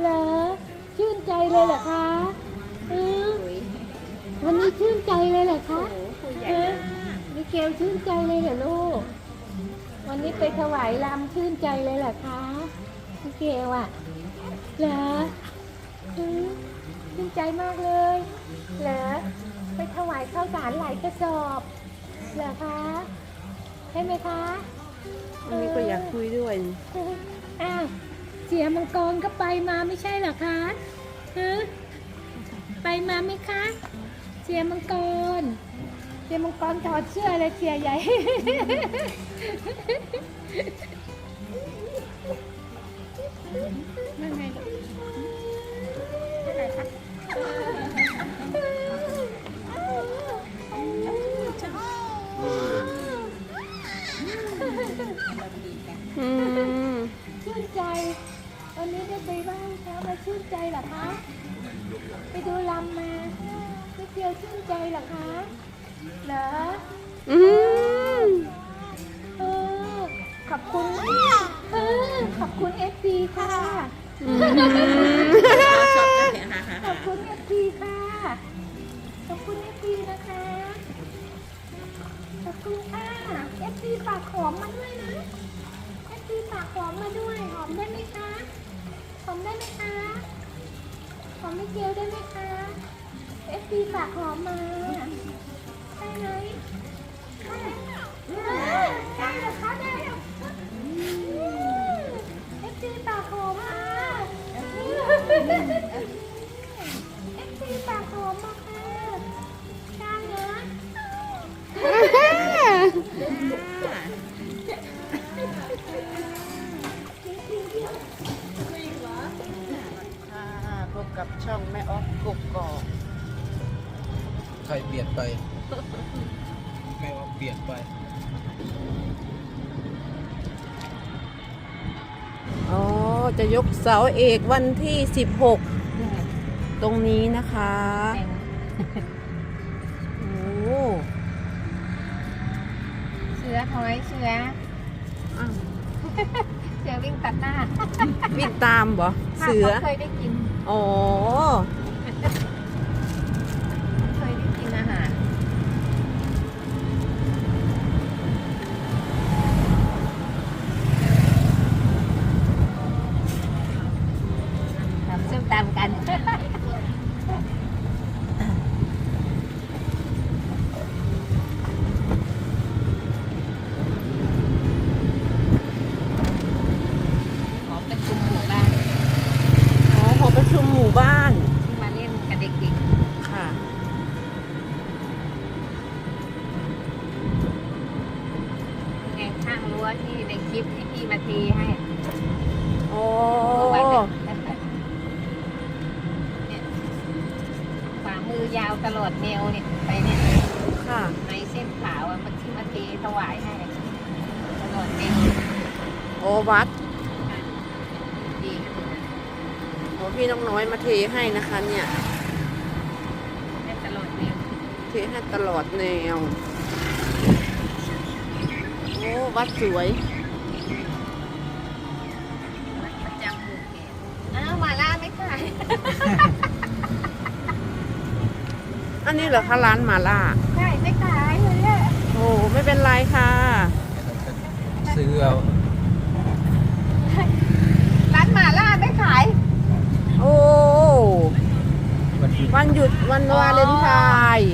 เหรอชื่นใจเลยเหรอคะเออวันนี้ชื่นใจเลยเหรอคะเออมิเกลชื่นใจเลยเหรอลูก วันนี้ไปถวายลำชื่นใจเลยเหรอคะมิเกลอะเหรอเออชื่นใจมากเลยเหรอไปถวายข้าวสารหลายกระสอบเหรอคะใช่ไหมคะอันนี้ก็อยากคุยด้วยอ้าว เสียมังกรก็ไปมาไม่ใช่เหรอคะฮะไปมาไหมคะ เสียมังกร เสียมังกรถอดเสื้อเลยเสียใหญ่ มาชื่นใจเหรอคะ ไปดูลำมาไม่เกียวชื่นใจเหรอคะ เหรออืมเออขอบคุณเออขอบคุณเอฟซีค่ะอืมขอบคุณเอฟซีค่ะ ขอบคุณเอฟซีนะคะ ขอบคุณค่ะเอฟซีฝากหอมมาด้วยนะเอฟซีฝากหอมมาด้วย หอมได้ไหมคะ หอมได้ไหมคะหอมไม่เกียวได้ไหมคะเอฟซีฝากหอมมาได้ไหมได้ได้เหรอคะ กับช่องแม่ออฟกกกอกใครเปลี่ยนไปไม่ว่าเปลี่ยนไป อ๋อ จะยกเสาเอกวันที่ 16 ตรงนี้นะคะ โอ้เสือถอยเสืออ้าวเสือวิ่งตัดหน้า วิ่งตามบ่ เสือเขาเคยได้กิน อ๋อ เคยได้กินอาหาร ทำส้มตำกัน ขอประชุมหมู่บ้าน อ๋อหอประ ชุมหมู่บ้านที่มาเล่นกับเด็กค่ะ ๆไงข้างรั้วที่ในคลิปที่พี่มาทีให้อ๋อเอาไว้เนี่ยเนี่ยฝ่ามือยาวตลอดแนวเนี่ยไปเนี่ยค่ะ ในเส้นขาวอะมันที่มาทีถวายให้ตลอดแนว โอวัดดีกันเลย โอพี่น้องน้อยมาเทให้นะคะเนี่ยให้ตลอดแนวเทให้ตลอดแนว โอ้วัดสวยวัดประจำหมู่เขตอ้าวมาล่าไม่ขาย อันนี้เหรอคะร้านหมาล่า ใช่ไม่ขายเลยเนี่ยโอ้ไม่เป็นไรค่ะ ซื้อเอา ร้านหมาล่าไม่ขาย โอ้ วันหยุดวันวาเลนไทน์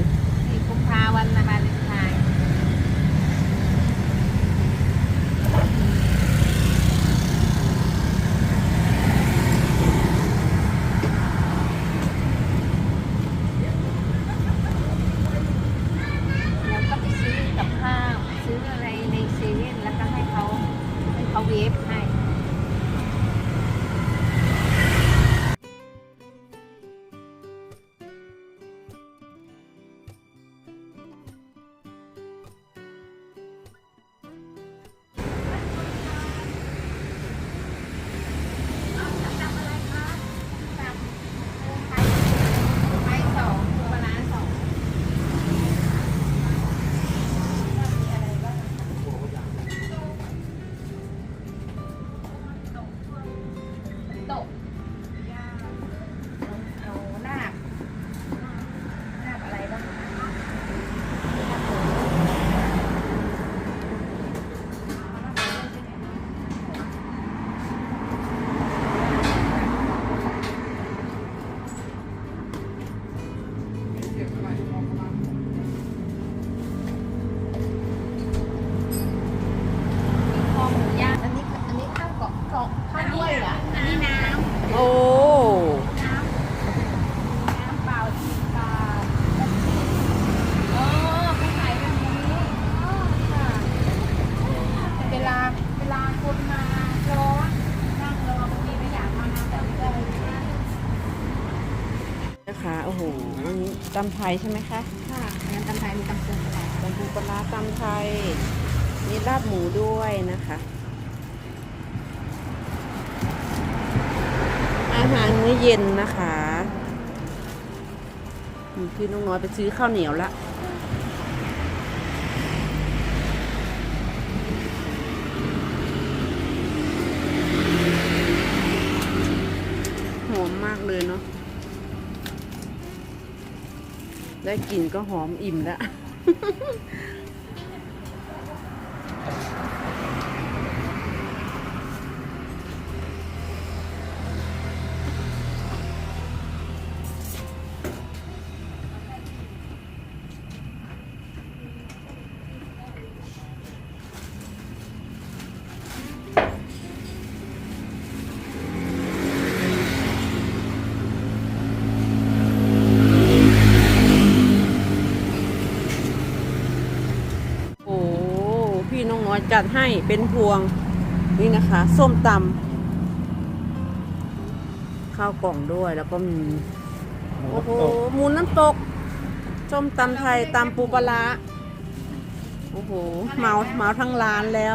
ตำไทยใช่ไหมคะค่ะงานตำไทยมีตำปูปลาตำปูปลาร้าตำไทย มีลาบหมูด้วยนะคะ อาหารมื้อเย็นนะคะอืมพี่น้องน้อยไปซื้อข้าวเหนียวละหอมมากเลยเนาะ ได้กลิ่นก็หอมอิ่มแล้ว จัดให้เป็นพวงนี่นะคะ ส้มตำข้าวกล่องด้วยแล้วก็มีโอ้โหหมูน้ำตกส้มตำไทยตำปูปลาร้าโอ้โหเมาเมาทั้งร้านแล้ว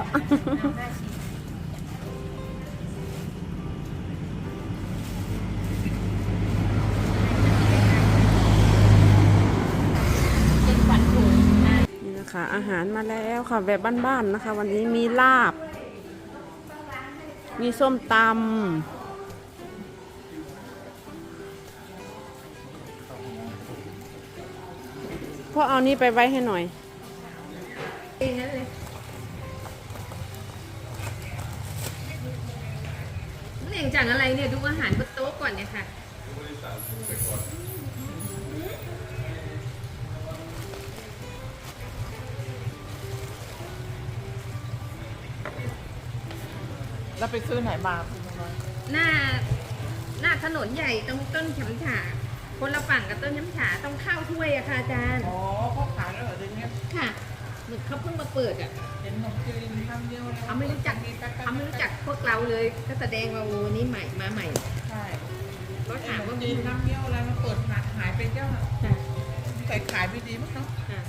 คะอาหารมาแล้วค่ะ แบบบ้านๆนะคะ วันนี้มีลาบ มีส้มตำพ่อเอานี่ไปไว้ให้หน่อยเองนั่ยงจากอะไรเนี่ย ดูอาหารบนโต๊ะก่อนเนี่ยค่ะ แล้วไปซื้อไหนมาคุณน้อยหน้า หน้าถนนใหญ่ตรงต้นฉำฉาคนละฝั่งกับต้นฉำฉาต้องเข้าถ้วยอะค่ะอาจารย์อ๋อเขาขายแล้วเหรอเดี๋ยวนี้ค่ะเหมือนเขาเพิ่งมาเปิดอะเห็นขนมจีนทำเดียวแล้วเขาไม่รู้จักเขาไม่รู้จักพวกเราเลยก็แสดงว่าโอ้นี่ใหม่มาใหม่ใช่ก็ขถามนมว่าจีนทำเดียวอะไรมาเปิดหายหายไปเจ้าน่ะค่ะใส่ขายไม่ดีมั้งเนาะค่ะ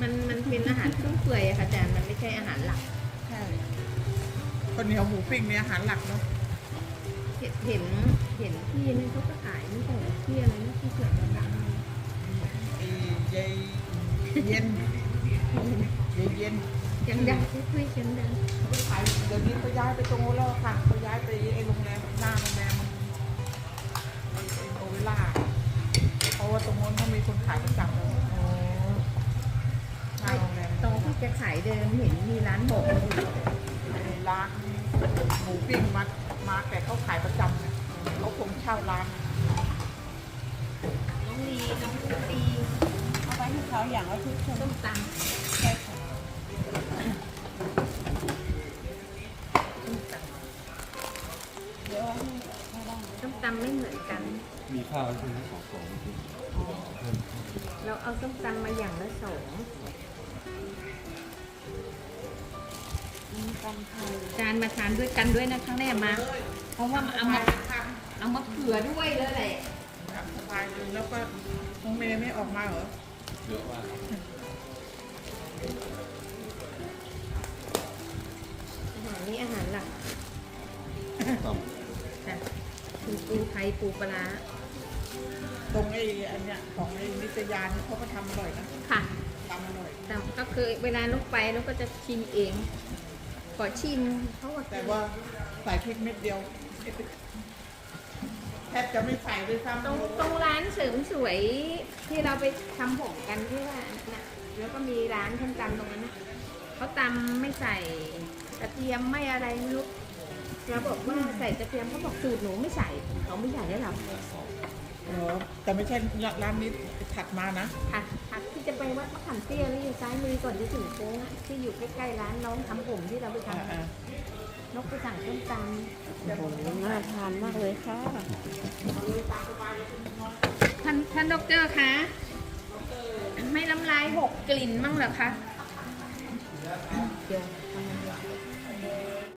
มันมันเป็นอาหารเครื่องเปื่อยอะค่ะอาจารย์มันไม่ใช่อาหารหลักใช่ คนเหนียวหมูปิ้งเนี่ยอาหารหลักเนาะเห็นเห็นเห็นที่นั่นเขาก็ขายไม่ใช่เหรอที่อะไรนะที่เกิดดังไอ้ยายเย็นยายเย็นๆยังดังที่คุยกันดังเขาไปขายเดี๋ยวนี้เขาย้ายไปตรงโน้นแล้วค่ะเขาย้ายไปไอ้โรงแรมหน้าโรงแรมไอ้ไอ้โอเวล่าเพราะว่าตรงโน้นเขามีคนขายประจำเลยหน้าโรงแรมตรงที่จะขายเดิมเห็นมีร้านหมกอยู่ ร้านหมูปิ้งมามาแต่เขาขายประจำเนี่ยเขาคงเช่าร้าน น้องลีน้องตีเอาไปให้เขาอย่างละทุกคนส้มตำเดี๋ยวให้ให้ได้ส้มตำไม่เหมือนกัน มีข้าวใช่ไหมสองกล่องเราเอาส้มตำมาอย่างละสองมีตำไทยจาน มาทานด้วยกันด้วยนะครั้งแรกมา เพราะว่าเอามาเอามาเผื่อด้วยเลยแหละทำสบายเลยแล้วก็น้องเมย์ไม่ออกมาเหรอเยอะมากอาหารนี้อาหารหลักต้มค่ะคือปูไทยปูปลาร้าตรงไอ้อันเนี้ยของไอ้นิตยานี่เขาก็ทำอร่อยนะค่ะทำอร่อยแต่ก็คือเวลาลูกไปลูกก็จะชิมเอง ขอชิมเพราะว่าแต่ว่าใส่พริกเม็ดเดียวแทบจะไม่ใส่ด้วยซ้ำตรงตรงร้านเสริมสวยที่เราไปทำผมกันที่ว่าน่ะแล้วก็มีร้านท่านตำตรงนั้นนะเขาตำไม่ใส่กระเทียมไม่อะไรไม่รู้เราบอกว่าใส่กระเทียมเขาบอกสูตรหนูไม่ใส่เขาไม่ใส่ให้เรา เออแต่ไม่ใช่ร้านนี้ถัดมานะค่ะค่ะที่จะไปวัดมะขามเตี้ยนี่อยู่ซ้ายมือก่อนจะถึงโค้งอะที่อยู่ใกล้ๆร้านน้องทำผมที่เราไปทอ่าำนกไปสั่งส้มตโอ้โหน่าทานมากเลยค่ะำท่านท่านดอกเตอร์คะไม่น้ำลายหกกลิ่นมั่งเหรอคะ เดี๋ยวท